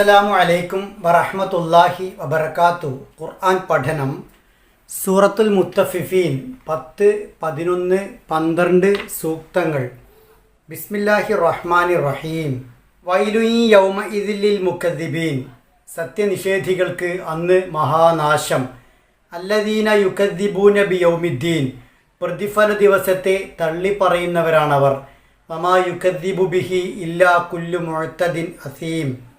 അസ്സലാമു അലൈക്കും വറഹ്മത്തുള്ളാഹി വബർക്കാത്തു ഖുർആൻ പഠനം സൂറത്തുൽ മുത്തഫിഫീൻ പത്ത് പതിനൊന്ന് പന്ത്രണ്ട് സൂക്തങ്ങൾ. ബിസ്മില്ലാഹി റഹ്മാനി റഹീം. വൈലുയി യൗമ ഇതില്ലിൽ മുക്കദ്ദിബീൻ. സത്യനിഷേധികൾക്ക് അന്ന് മഹാനാശം. അല്ലദീന യുക്കദ്ദിബൂന ബി യൗമിദ്ദീൻ പ്രതിഫല ദിവസത്തെ തള്ളി പറയുന്നവരാണവർ. മമാ യുക്കദ്ദിബു ബിഹി ഇല്ലാ കുല്ലു മുഴത്തദിൻ അസീം.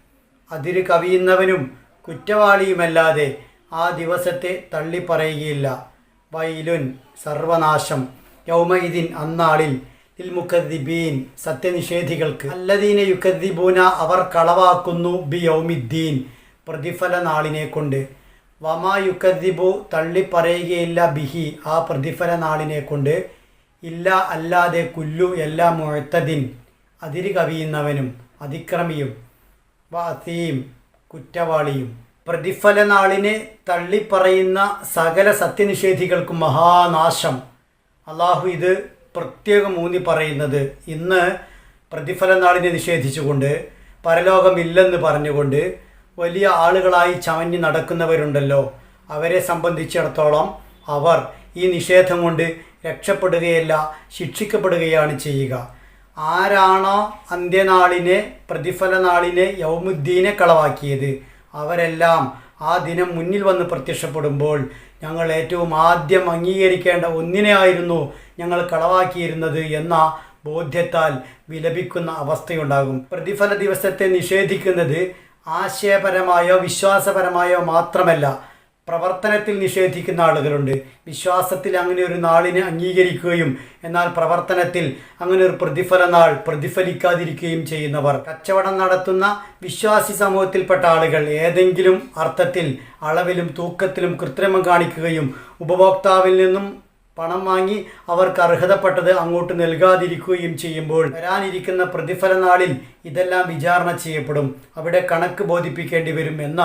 അതിര് കവിയുന്നവനും കുറ്റവാളിയുമല്ലാതെ ആ ദിവസത്തെ തള്ളിപ്പറയുകയില്ല. വൈലുൻ സർവനാശം. യൗമയിദിൻ അന്നാളിൽ ിൽമുഖദ്ദിബീൻ സത്യനിഷേധികൾക്ക്. അല്ലദീനെ യുക്കദ്ദിബൂന അവർ കളവാക്കുന്നു ബി യൗമിദ്ദീൻ പ്രതിഫല നാളിനെ കൊണ്ട്. വമാ യുക്കദ്ദിബു തള്ളിപ്പറയുകയില്ല ബിഹി ആ പ്രതിഫല നാളിനെ കൊണ്ട്. ഇല്ല അല്ലാതെ കുല്ലു എല്ലാ മുഴത്തതിൻ അതിര് കവിയുന്നവനും അതിക്രമിയും. വാസീം കുറ്റവാളിയും പ്രതിഫല നാളിനെ തള്ളിപ്പറയുന്ന സകല സത്യനിഷേധികൾക്കും മഹാനാശം. അള്ളാഹു ഇത് പ്രത്യേകം ഊന്നി പറയുന്നത് ഇന്ന് പ്രതിഫല നാളിനെ നിഷേധിച്ചുകൊണ്ട് പരലോകമില്ലെന്ന് പറഞ്ഞുകൊണ്ട് വലിയ ആളുകളായി ചവഞ്ഞ് നടക്കുന്നവരുണ്ടല്ലോ. അവരെ സംബന്ധിച്ചിടത്തോളം അവർ ഈ നിഷേധം കൊണ്ട് രക്ഷപ്പെടുകയല്ല ശിക്ഷിക്കപ്പെടുകയാണ് ചെയ്യുക. ആരാണോ അന്ത്യനാളിനെ പ്രതിഫല നാളിനെ യൗമുദ്ദീനെ കളവാക്കിയത്? അവരെല്ലാം ആ ദിനം മുന്നിൽ വന്ന് പ്രത്യക്ഷപ്പെടുമ്പോൾ ഞങ്ങൾ ഏറ്റവും ആദ്യം അംഗീകരിക്കേണ്ട ഒന്നിനെയായിരുന്നു ഞങ്ങൾ കളവാക്കിയിരുന്നത് എന്ന ബോധ്യത്താൽ വിലപിക്കുന്ന അവസ്ഥയുണ്ടാകും. പ്രതിഫല ദിവസത്തെ നിഷേധിക്കുന്നത് ആശയപരമായോ വിശ്വാസപരമായോ മാത്രമല്ല. പ്രവർത്തനത്തിൽ നിഷേധിക്കുന്ന ആളുകളുണ്ട്. വിശ്വാസത്തിൽ അങ്ങനെ ഒരു നാളിനെ അംഗീകരിക്കുകയും എന്നാൽ പ്രവർത്തനത്തിൽ അങ്ങനെ ഒരു പ്രതിഫല നാൾ പ്രതിഫലിക്കാതിരിക്കുകയും ചെയ്യുന്നവർ. കച്ചവടം നടത്തുന്ന വിശ്വാസി സമൂഹത്തിൽപ്പെട്ട ആളുകൾ ഏതെങ്കിലും അർത്ഥത്തിൽ അളവിലും തൂക്കത്തിലും കൃത്രിമം കാണിക്കുകയും ഉപഭോക്താവിൽ നിന്നും പണം വാങ്ങി അവർക്ക് അർഹതപ്പെട്ടത് അങ്ങോട്ട് നൽകാതിരിക്കുകയും ചെയ്യുമ്പോൾ വരാനിരിക്കുന്ന പ്രതിഫല നാളിൽ ഇതെല്ലാം വിചാരണ ചെയ്യപ്പെടും. അവിടെ കണക്ക് ബോധിപ്പിക്കേണ്ടി വരും. എന്ന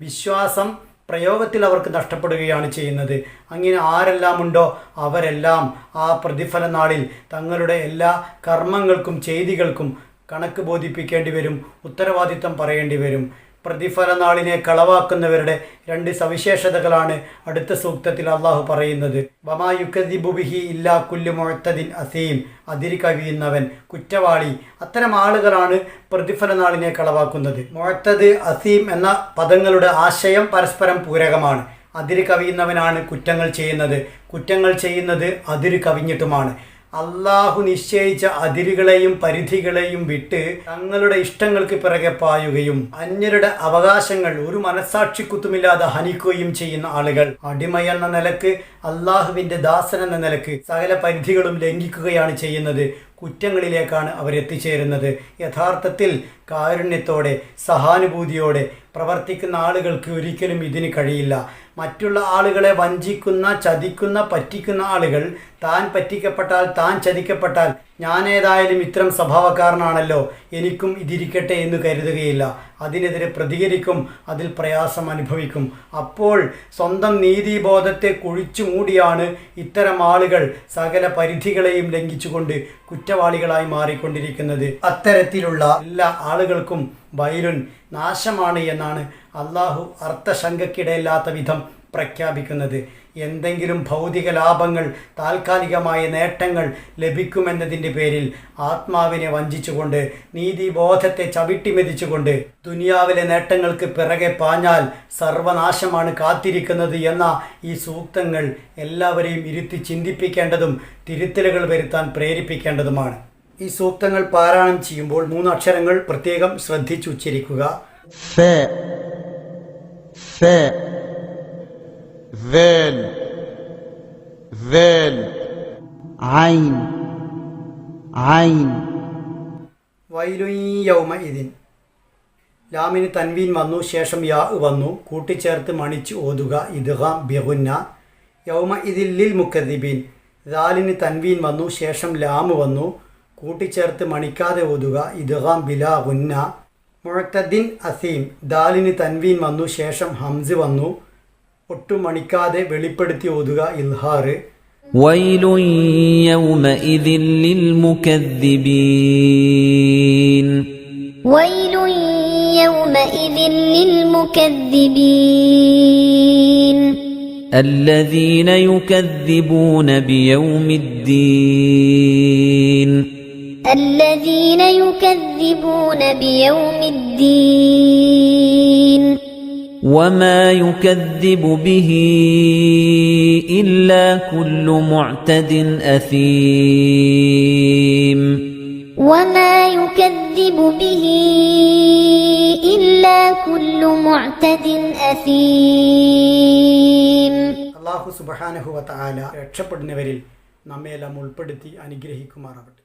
വിശ്വാസം പ്രയോഗത്തിൽ അവർക്ക് നഷ്ടപ്പെടുകയാണ് ചെയ്യുന്നത്. അങ്ങനെ ആരെല്ലാം ഉണ്ടോ അവരെല്ലാം ആ പ്രതിഫല നാളിൽ തങ്ങളുടെ എല്ലാ കർമ്മങ്ങൾക്കും ചെയ്തികൾക്കും കണക്ക് ബോധിപ്പിക്കേണ്ടി വരും ഉത്തരവാദിത്തം പറയേണ്ടി വരും. പ്രതിഫല നാളിനെ കളവാക്കുന്നവരുടെ രണ്ട് സവിശേഷതകളാണ് അടുത്ത സൂക്തത്തിൽ അള്ളാഹു പറയുന്നത്. ബമായുക്കദിബുബിഹി ഇല്ലാ കുല്ലു മുഴത്തതിൻ അസീം. അതിരി കവിയുന്നവൻ കുറ്റവാളി. അത്തരം ആളുകളാണ് പ്രതിഫല നാളിനെ കളവാക്കുന്നത് മുഴത്തത് അസീം എന്ന പദങ്ങളുടെ ആശയം പരസ്പരം പൂരകമാണ്. അതിര് കവിയുന്നവനാണ് കുറ്റങ്ങൾ ചെയ്യുന്നത്. കുറ്റങ്ങൾ ചെയ്യുന്നത് അതിര് കവിഞ്ഞിട്ടുമാണ്. അള്ളാഹു നിശ്ചയിച്ച അതിരുകളെയും പരിധികളെയും വിട്ട് തങ്ങളുടെ ഇഷ്ടങ്ങൾക്ക് പിറകെ പായുകയും അന്യരുടെ അവകാശങ്ങൾ ഒരു മനസാക്ഷിക്കുത്തുമില്ലാതെ ഹനിക്കുകയും ചെയ്യുന്ന ആളുകൾ. അടിമയെന്ന നിലയ്ക്ക് അള്ളാഹുവിന്റെ ദാസൻ എന്ന നിലയ്ക്ക് സകല പരിധികളും ലംഘിക്കുകയാണ് ചെയ്യുന്നത്. കുറ്റങ്ങളിലേക്കാണ് അവരെത്തിച്ചേരുന്നത്. യഥാർത്ഥത്തിൽ കാരുണ്യത്തോടെ സഹാനുഭൂതിയോടെ പ്രവർത്തിക്കുന്ന ആളുകൾക്ക് ഒരിക്കലും ഇതിന് കഴിയില്ല. മറ്റുള്ള ആളുകളെ വഞ്ചിക്കുന്ന ചതിക്കുന്ന പറ്റിക്കുന്ന ആളുകൾ താൻ പറ്റിക്കപ്പെട്ടാൽ താൻ ചതിക്കപ്പെട്ടാൽ ഞാനേതായാലും ഇത്തരം സ്വഭാവക്കാരനാണല്ലോ. എനിക്കും ഇതിരിക്കട്ടെ എന്ന് കരുതുകയില്ല. അതിനെതിരെ പ്രതികരിക്കും അതിൽ പ്രയാസം അനുഭവിക്കും. അപ്പോൾ സ്വന്തം നീതിബോധത്തെ കുഴിച്ചു മൂടിയാണ് ഇത്തരം ആളുകൾ സകല പരിധികളെയും ലംഘിച്ചുകൊണ്ട് കുറ്റവാളികളായി മാറിക്കൊണ്ടിരിക്കുന്നത്. അത്തരത്തിലുള്ള എല്ലാ ആളുകൾക്കും ബൈലുൻ നാശമാണ് എന്നാണ് അള്ളാഹു അർത്ഥശങ്കക്കിടയില്ലാത്ത വിധം പ്രഖ്യാപിക്കുന്നത്. എന്തെങ്കിലും ഭൗതിക ലാഭങ്ങൾ താൽക്കാലികമായ നേട്ടങ്ങൾ ലഭിക്കുമെന്നതിന്റെ പേരിൽ ആത്മാവിനെ വഞ്ചിച്ചുകൊണ്ട് നീതിബോധത്തെ ചവിട്ടിമെതിച്ചുകൊണ്ട് ദുനിയാവിലെ നേട്ടങ്ങൾക്ക് പിറകെ പാഞ്ഞാൽ സർവനാശമാണ് കാത്തിരിക്കുന്നത് എന്ന ഈ സൂക്തങ്ങൾ എല്ലാവരെയും ഇരുത്തി ചിന്തിപ്പിക്കേണ്ടതും തിരുത്തലുകൾ വരുത്താൻ പ്രേരിപ്പിക്കേണ്ടതുമാണ്. ഈ സൂക്തങ്ങൾ പാരായണം ചെയ്യുമ്പോൾ മൂന്നക്ഷരങ്ങൾ പ്രത്യേകം ശ്രദ്ധിച്ചുച്ചരിക്കുക. ذال ذال عين عين വൈലുയ്യൗമ ഇതിൻ ലാമിന് തൻവീൻ വന്നു ശേഷം യാ വന്നു കൂട്ടിച്ചേർത്ത് മണിച്ച് ഓതുക ഇദ്ഹാം ബിഹുന്ന യൗമ ഇതില്ലിൽ മുക്കദ്ദിബീൻ ദാലിന് തൻവീൻ വന്നു ശേഷം ലാമ് വന്നു കൂട്ടിച്ചേർത്ത് മണിക്കാതെ ഓതുക ഇദ്ഹാം ബിലാ ഹുന്ന മുഴത്തദ്ദിൻ അസീം ദാലിന് തൻവീൻ വന്നു ശേഷം ഹംസ് വന്നു ഒട്ടും മണിക്കാതെ വെളിപ്പെടുത്തി ഓതുക ഇൽഹാറ് ويل يومئذ للمكذبين ويل يومئذ للمكذبين الذين يكذبون بيوم الدين الذين يكذبون بيوم الدين وما يكذب به إلا كل معتد أثيم وما يكذب به إلا كل معتد أثيم അള്ളാഹു സുബഹാനഹുവ താല രക്ഷപ്പെടുന്നവരിൽ നമ്മയെല്ലാം ഉൾപ്പെടുത്തി അനുഗ്രഹിക്കുമാറാവട്ടെ